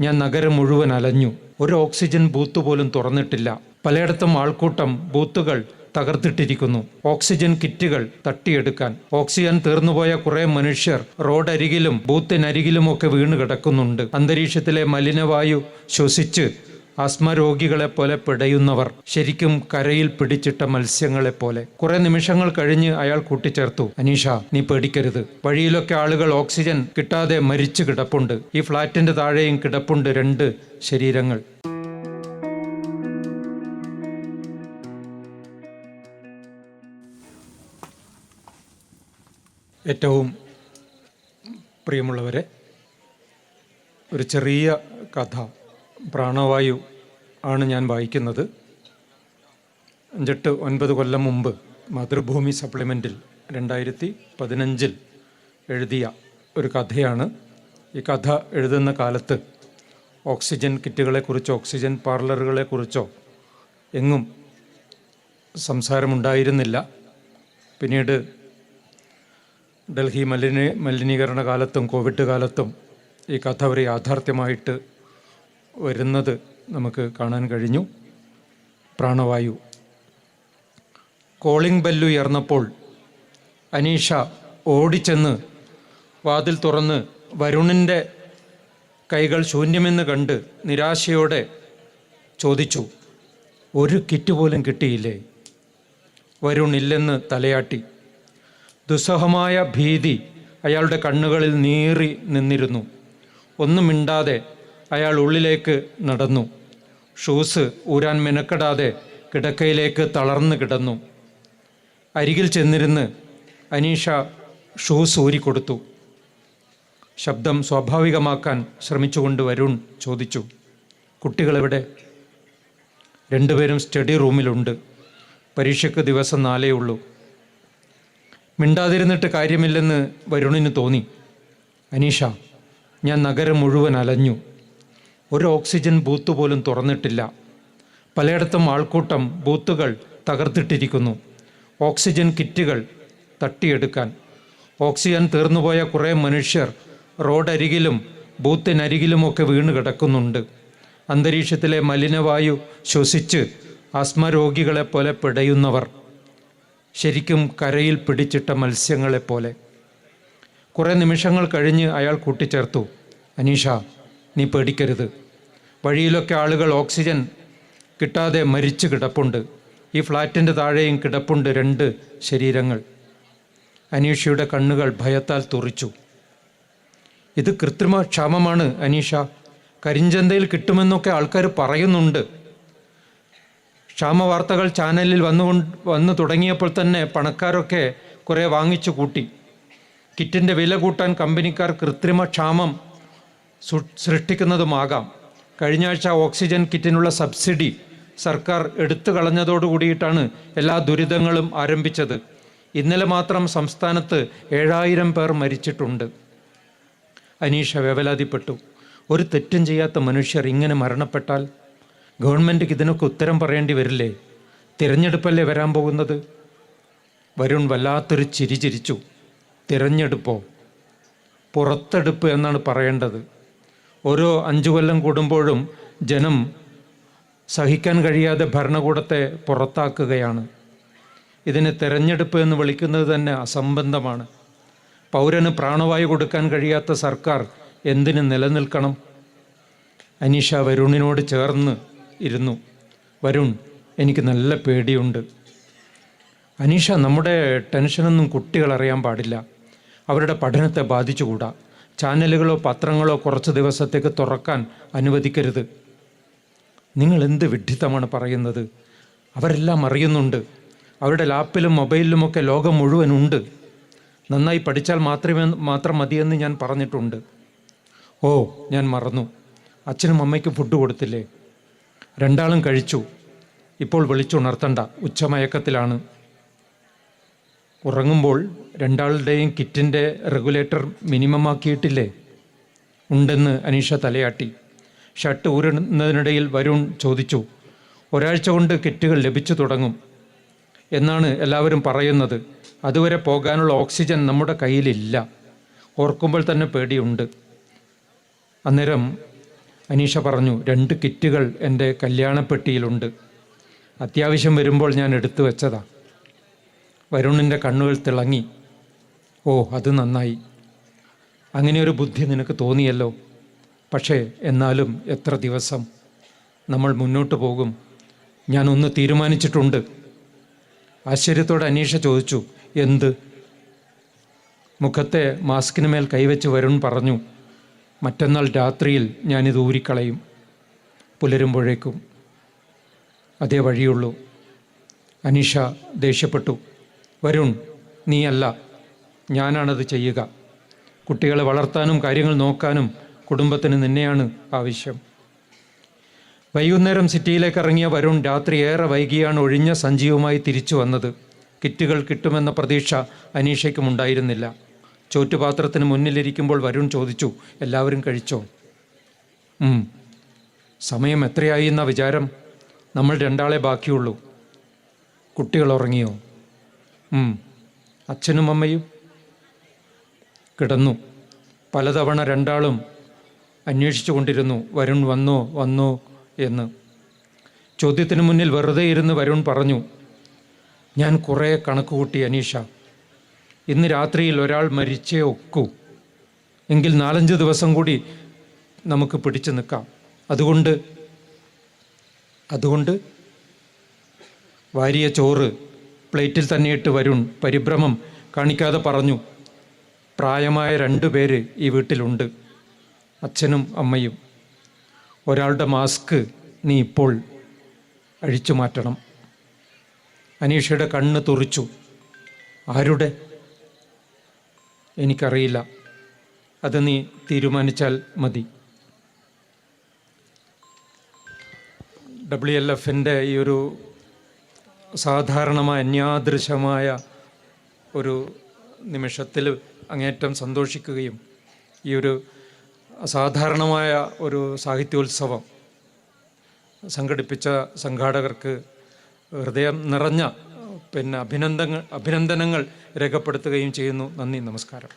ഞാൻ നഗരം മുഴുവൻ അലഞ്ഞു. ഒരു ഓക്സിജൻ ബൂത്ത് പോലും തുറന്നിട്ടില്ല. പലയിടത്തും ആൾക്കൂട്ടം ബൂത്തുകൾ തകർത്തിട്ടിരിക്കുന്നു. ഓക്സിജൻ കിറ്റുകൾ തട്ടിയെടുക്കാൻ. ഓക്സിജൻ തീർന്നുപോയ കുറെ മനുഷ്യർ റോഡരികിലും ബൂത്തിനരികിലുമൊക്കെ വീണ് കിടക്കുന്നുണ്ട് അന്തരീക്ഷത്തിലെ മലിനവായു ശ്വസിച്ച് ആസ്മ രോഗികളെ പോലെ പിടയുന്നവർ ശരിക്കും കരയിൽ പിടിച്ചിട്ട മത്സ്യങ്ങളെ പോലെ കുറെ നിമിഷങ്ങൾ കഴിഞ്ഞ് അയാൾ കൂട്ടിച്ചേർത്തു. അനീഷ നീ പേടിക്കരുത്. വഴിയിലൊക്കെ ആളുകൾ ഓക്സിജൻ കിട്ടാതെ മരിച്ചു കിടപ്പുണ്ട്. ഈ ഫ്ളാറ്റിന്റെ താഴെയും കിടപ്പുണ്ട് രണ്ട് ശരീരങ്ങൾ. ഏറ്റവും പ്രിയമുള്ളവരെ ഒരു ചെറിയ കഥ. പ്രാണവായു ആണ് ഞാൻ വായിക്കുന്നത്. അഞ്ചെട്ട് ഒൻപത് കൊല്ലം മുമ്പ് മാതൃഭൂമി സപ്ലിമെന്റിൽ രണ്ടായിരത്തി പതിനഞ്ചിൽ എഴുതിയ ഒരു കഥയാണ്. ഈ കഥ എഴുതുന്ന കാലത്ത് ഓക്സിജൻ കിറ്റുകളെക്കുറിച്ചോ ഓക്സിജൻ പാർലറുകളെക്കുറിച്ചോ എങ്ങും സംസാരമുണ്ടായിരുന്നില്ല. പിന്നീട് ഡൽഹി മലിന മലിനീകരണ കാലത്തും കോവിഡ് കാലത്തും ഈ കഥ ഒരു യാഥാർത്ഥ്യമായിട്ട് വരുന്നത് നമുക്ക് കാണാൻ കഴിഞ്ഞു. പ്രാണവായു. കോളിംഗ് ബെല്ലുയർന്നപ്പോൾ അനീഷ ഓടിച്ചെന്ന് വാതിൽ തുറന്ന് വരുണിന്റെ കൈകൾ ശൂന്യമെന്ന് കണ്ട് നിരാശയോടെ ചോദിച്ചു ഒരു കിറ്റ് പോലും കിട്ടിയില്ലേ? വരുൺ ഇല്ലെന്ന് തലയാട്ടി. ദുസ്സഹമായ ഭീതി അയാളുടെ കണ്ണുകളിൽ നീറി നിന്നിരുന്നു. ഒന്നും മിണ്ടാതെ അയാൾ ഉള്ളിലേക്ക് നടന്നു. ഷൂസ് ഊരാൻ മെനക്കെടാതെ കിടക്കയിലേക്ക് തളർന്നു കിടന്നു. അരികിൽ ചെന്നിരുന്ന് അനീഷ ഷൂസ് ഊരിക്കൊടുത്തു ശബ്ദം സ്വാഭാവികമാക്കാൻ ശ്രമിച്ചുകൊണ്ട് വരുൺ ചോദിച്ചു കുട്ടികളെവിടെ? രണ്ടുപേരും സ്റ്റഡി റൂമിലുണ്ട്. പരീക്ഷയ്ക്ക് ദിവസം നാലേ ഉള്ളൂ. മിണ്ടാതിരുന്നിട്ട് കാര്യമില്ലെന്ന് വരുണിന് തോന്നി. അനീഷ ഞാൻ നഗരം മുഴുവൻ അലഞ്ഞു. ഒരു ഓക്സിജൻ ബൂത്ത് പോലും തുറന്നിട്ടില്ല. പലയിടത്തും ആൾക്കൂട്ടം ബൂത്തുകൾ തകർത്തിട്ടിരിക്കുന്നു. ഓക്സിജൻ കിറ്റുകൾ തട്ടിയെടുക്കാൻ. ഓക്സിജൻ തീർന്നുപോയ കുറേ മനുഷ്യർ റോഡരികിലും ബൂത്തിനരികിലുമൊക്കെ വീണ് കിടക്കുന്നുണ്ട് അന്തരീക്ഷത്തിലെ മലിനവായു ശ്വസിച്ച് അസ്മ രോഗികളെ പോലെ പിടയുന്നവർ. ശരിക്കും കരയിൽ പിടിച്ചിട്ട മത്സ്യങ്ങളെപ്പോലെ. കുറേ നിമിഷങ്ങൾ കഴിഞ്ഞ് അയാൾ കൂട്ടിച്ചേർത്തു. അനീഷ നീ പേടിക്കരുത്. വഴിയിലൊക്കെ ആളുകൾ ഓക്സിജൻ കിട്ടാതെ മരിച്ചു കിടപ്പുണ്ട്. ഈ ഫ്ലാറ്റിന്റെ താഴെയും കിടപ്പുണ്ട് രണ്ട് ശരീരങ്ങൾ. അനീഷയുടെ കണ്ണുകൾ ഭയത്താൽ തുറിച്ചു. ഇത് കൃത്രിമ ക്ഷാമമാണ് അനീഷ. കരിഞ്ചന്തയിൽ കിട്ടുമെന്നൊക്കെ ആൾക്കാർ പറയുന്നുണ്ട്. ക്ഷാമ വാർത്തകൾ ചാനലിൽ വന്നുകൊണ്ട് വന്നു തുടങ്ങിയപ്പോൾ തന്നെ പണക്കാരൊക്കെ കുറേ വാങ്ങിച്ചു കൂട്ടി. കിറ്റിന്റെ വില കൂട്ടാൻ കമ്പനിക്കാർ കൃത്രിമ ക്ഷാമം സൃഷ്ടിക്കുന്നതുമാകാം. കഴിഞ്ഞ ആഴ്ച ഓക്സിജൻ കിറ്റിനുള്ള സബ്സിഡി സർക്കാർ എടുത്തു കളഞ്ഞതോടുകൂടിയിട്ടാണ് എല്ലാ ദുരിതങ്ങളും ആരംഭിച്ചത്. ഇന്നലെ മാത്രം സംസ്ഥാനത്ത് ഏഴായിരം പേർ മരിച്ചിട്ടുണ്ട്. അനീഷ വേവലാതിപ്പെട്ടു. ഒരു തെറ്റും ചെയ്യാത്ത മനുഷ്യർ ഇങ്ങനെ മരണപ്പെട്ടാൽ? ഗവൺമെന്റ് ഇതിനൊക്കെ ഉത്തരം പറയേണ്ടി വരില്ലേ? തിരഞ്ഞെടുപ്പല്ലേ വരാൻ പോകുന്നത്? വരുൺ വല്ലാത്തൊരു ചിരി ചിരിച്ചു. തിരഞ്ഞെടുപ്പോ? പുറത്തെടുപ്പ് എന്നാണ് പറയേണ്ടത്. ഓരോ അഞ്ചു കൊല്ലം കൂടുമ്പോഴും ജനം സഹിക്കാൻ കഴിയാതെ ഭരണകൂടത്തെ പുറത്താക്കുകയാണ്. ഇതിനെ തെരഞ്ഞെടുപ്പ് എന്ന് വിളിക്കുന്നത് തന്നെ അസംബന്ധമാണ്. പൗരന് പ്രാണവായു കൊടുക്കാൻ കഴിയാത്ത സർക്കാർ എന്തിന് നിലനിൽക്കണം? അനീഷ വരുണിനോട് ചേർന്ന് ഇരുന്നു. വരുൺ എനിക്ക് നല്ല പേടിയുണ്ട്. അനീഷ നമ്മുടെ ടെൻഷനൊന്നും കുട്ടികൾ അറിയാൻ പാടില്ല. അവരുടെ പഠനത്തെ ബാധിച്ചുകൂടാ. ചാനലുകളോ പത്രങ്ങളോ കുറച്ച് ദിവസത്തേക്ക് തുറക്കാൻ അനുവദിക്കരുത്. നിങ്ങൾ എന്ത് വിഡ്ഢിത്തമാണ് പറയുന്നത്? അവരെല്ലാം അറിയുന്നുണ്ട്. അവരുടെ ലാപ്പിലും മൊബൈലിലുമൊക്കെ ലോകം മുഴുവനുണ്ട് നന്നായി പഠിച്ചാൽ മാത്രമേ മാത്രം മതിയെന്ന് ഞാൻ പറഞ്ഞിട്ടുണ്ട്. ഓ ഞാൻ മറന്നു. അച്ഛനും അമ്മയ്ക്കും ഫുഡ് കൊടുത്തില്ലേ? രണ്ടാളും കഴിച്ചു. ഇപ്പോൾ വിളിച്ചുണർത്തണ്ട. ഉച്ചമയക്കത്തിലാണ്. ഉറങ്ങുമ്പോൾ രണ്ടാളുടെയും കിറ്റിന്റെ റെഗുലേറ്റർ മിനിമം ആക്കിയിട്ടില്ലേ ഉണ്ടെന്ന് അനീഷ തലയാട്ടി. ഷർട്ട് ഊരുന്നതിനിടയിൽ വരുൺ ചോദിച്ചു ഒരാഴ്ച കൊണ്ട് കിറ്റുകൾ ലഭിച്ചു തുടങ്ങും എന്നാണ് എല്ലാവരും പറയുന്നത്. അതുവരെ പോകാനുള്ള ഓക്സിജൻ നമ്മുടെ കയ്യിലില്ല. ഓർക്കുമ്പോൾ തന്നെ പേടിയുണ്ട്. അന്നേരം അനീഷ പറഞ്ഞു രണ്ട് കിറ്റുകൾ എന്റെ കല്യാണപ്പെട്ടിയിലുണ്ട്. അത്യാവശ്യം വരുമ്പോൾ ഞാൻ എടുത്തു വെച്ചതാ. വരുണിന്റെ കണ്ണുകൾ തിളങ്ങി. ഓ അത് നന്നായി. അങ്ങനെ ഒരു ബുദ്ധി നിനക്ക് തോന്നിയല്ലോ. പക്ഷേ എന്നാലും എത്ര ദിവസം? നമ്മൾ മുന്നോട്ട് പോകും. ഞാനൊന്ന് തീരുമാനിച്ചിട്ടുണ്ട്. ആശ്ചര്യത്തോടെ അനീഷ ചോദിച്ചു എന്ത്? മുഖത്തെ മാസ്കിന് മേൽ കൈവച്ച് വരുൺ പറഞ്ഞു മറ്റന്നാൾ രാത്രിയിൽ ഞാനിത് ഊരിക്കളയും. പുലരുമ്പോഴേക്കും. അതേ വഴിയുള്ളൂ. അനീഷ ദേഷ്യപ്പെട്ടു വരുൺ നീയല്ല. ഞാനാണത് ചെയ്യുക. കുട്ടികളെ വളർത്താനും കാര്യങ്ങൾ നോക്കാനും കുടുംബത്തിന് നിന്നെയാണ് ആവശ്യം. വൈകുന്നേരം സിറ്റിയിലേക്ക് ഇറങ്ങിയ വരുൺ രാത്രി ഏറെ വൈകിയാണ് ഒഴിഞ്ഞ സഞ്ജീവുമായി തിരിച്ചു വന്നത്. കിറ്റുകൾ കിട്ടുമെന്ന പ്രതീക്ഷ അനീഷയ്ക്കും ഉണ്ടായിരുന്നില്ല. ചോറ്റുപാത്രത്തിന് മുന്നിലിരിക്കുമ്പോൾ വരുൺ ചോദിച്ചു എല്ലാവരും കഴിച്ചോ? സമയം എത്രയായി എന്ന വിചാരം? നമ്മൾ രണ്ടാളെ ബാക്കിയുള്ളൂ. കുട്ടികൾ ഉറങ്ങിയോ? അച്ഛനും അമ്മയും? കിടന്നു. പലതവണ രണ്ടാളും അന്വേഷിച്ചു കൊണ്ടിരുന്നു വരുൺ വന്നോ വന്നോ എന്ന്. ചോദ്യത്തിന് മുന്നിൽ വെറുതെ ഇരുന്ന് വരുൺ പറഞ്ഞു ഞാൻ കുറേ കണക്ക് കൂട്ടി അനീഷ. ഇന്ന് രാത്രിയിൽ ഒരാൾ മരിച്ചേ ഒക്കൂ. എങ്കിൽ നാലഞ്ച് ദിവസം കൂടി നമുക്ക് പിടിച്ചു നിൽക്കാം. അതുകൊണ്ട് അതുകൊണ്ട് വാരിയ ചോറ് പ്ലേറ്റിൽ തന്നെ ഇട്ട് വരുൺ പരിഭ്രമം കാണിക്കാതെ പറഞ്ഞു പ്രായമായ രണ്ടു പേര് ഈ വീട്ടിലുണ്ട്. അച്ഛനും അമ്മയും. ഒരാളുടെ മാസ്ക് നീ ഇപ്പോൾ അഴിച്ചു മാറ്റണം. അനീഷയുടെ കണ്ണ് തുറിച്ചു. ആരുടെ? എനിക്കറിയില്ല. അത് നീ തീരുമാനിച്ചാൽ മതി. ഡബ്ല്യു എൽ എഫിന്റെ ഈ ഒരു സാധാരണമായ അന്യാദൃശമായ ഒരു നിമിഷത്തിൽ അങ്ങേറ്റം സന്തോഷിക്കുകയും ഈ ഒരു അസാധാരണമായ ഒരു സാഹിത്യോത്സവം സംഘടിപ്പിച്ച സംഘാടകർക്ക് ഹൃദയം നിറഞ്ഞ പിന്നെ അഭിനന്ദങ്ങൾ അഭിനന്ദനങ്ങൾ രേഖപ്പെടുത്തുകയും ചെയ്യുന്നു. നന്ദി നമസ്കാരം.